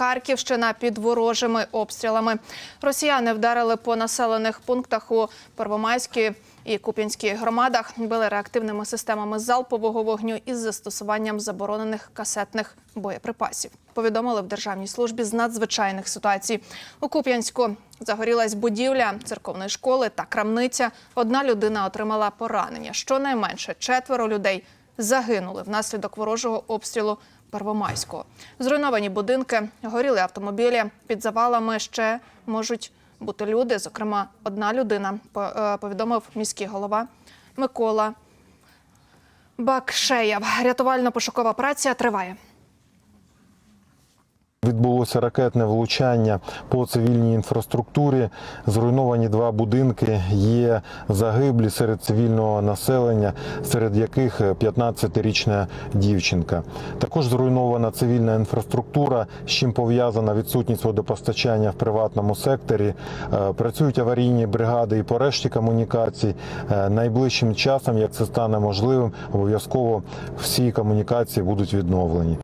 Харківщина під ворожими обстрілами. Росіяни вдарили по населених пунктах у Первомайській і Куп'янській громадах, били реактивними системами залпового вогню із застосуванням заборонених касетних боєприпасів. Повідомили в Державній службі з надзвичайних ситуацій. У Куп'янську загорілась будівля церковної школи та крамниця. Одна людина отримала поранення. Щонайменше четверо людей загинули внаслідок ворожого обстрілу Первомайського. Зруйновані будинки, горіли автомобілі. Під завалами ще можуть бути люди. Зокрема, одна людина е, повідомив міський голова Микола Бакшеєв. Рятувально-пошукова праця триває. Відбулося ракетне влучання по цивільній інфраструктурі. Зруйновані два будинки. Є загиблі серед цивільного населення, серед яких 15-річна дівчинка. Також зруйнована цивільна інфраструктура, з чим пов'язана відсутність водопостачання в приватному секторі. Е, Працюють аварійні бригади і по решті комунікацій. Е, Найближчим часом, як це стане можливим, обов'язково всі комунікації будуть відновлені.